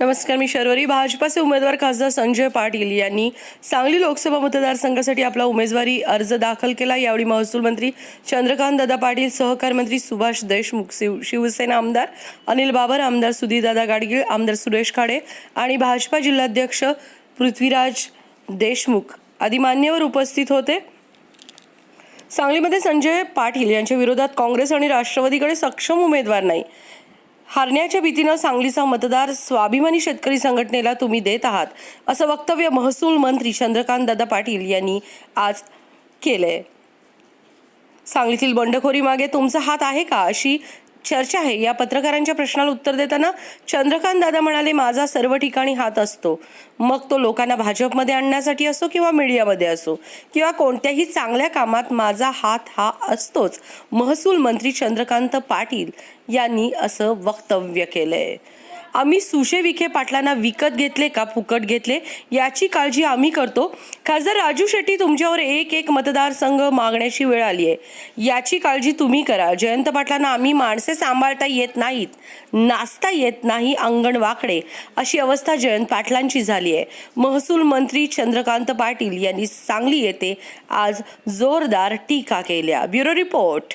नमस्कार मी शर्वरी. भाजपाचे उमेदवार खासदार संजय पाटील यांनी सांगली लोकसभा मतदारसंघासाठी आपला उमेदवारी अर्ज दाखल केला. यावेळी महसूल मंत्री चंद्रकांत दादा पाटील सहकार मंत्री सुभाष देशमुख शिव शिवसेना आमदार अनिल बाबर आमदार सुधीरदादा गाडगीळ आमदार सुरेश खाडे आणि भाजपा जिल्हाध्यक्ष पृथ्वीराज देशमुख आदी मान्यवर उपस्थित होते. सांगलीमध्ये संजय पाटील यांच्या विरोधात काँग्रेस आणि राष्ट्रवादीकडे सक्षम उमेदवार नाही. हारण्याच्या भीतीनं सांगलीचा मतदार स्वाभिमानी शेतकरी संघटनेला तुम्ही देत आहात असं वक्तव्य महसूल मंत्री चंद्रकांत दादा पाटील यांनी आज केलंय. सांगलीतील बंडखोरी मागे तुमचा हात आहे का? अशी चर्चा आहे. या पत्रकारांच्या प्रश्नाला उत्तर देताना चंद्रकांत दादा म्हणाले माझा सर्व ठिकाणी हात असतो. मग तो लोकांना भाजपमध्ये आणण्यासाठी असो किंवा मीडियामध्ये असो किंवा कोणत्याही चांगल्या कामात माझा हात हा असतोच. महसूल मंत्री चंद्रकांत पाटील यांनी असं वक्तव्य केलंय. आम्ही सुशे विखे पाटलांना विकत घेतले का फुकट घेतले याची काळजी आम्ही करतो. खासदार राजू शेट्टी तुमच्यावर एक एक मतदारसंघ मागण्याची वेळ आली आहे. याची काळजी तुम्ही करा. जयंत पाटलांना आम्ही माणसे सांभाळता येत नाहीत. नाचता येत नाही अंगण वाकडे. अशी अवस्था जयंत पाटलांची झाली आहे. महसूल मंत्री चंद्रकांत पाटील यांनी सांगली येथे आज जोरदार टीका केल्या. Bureau report.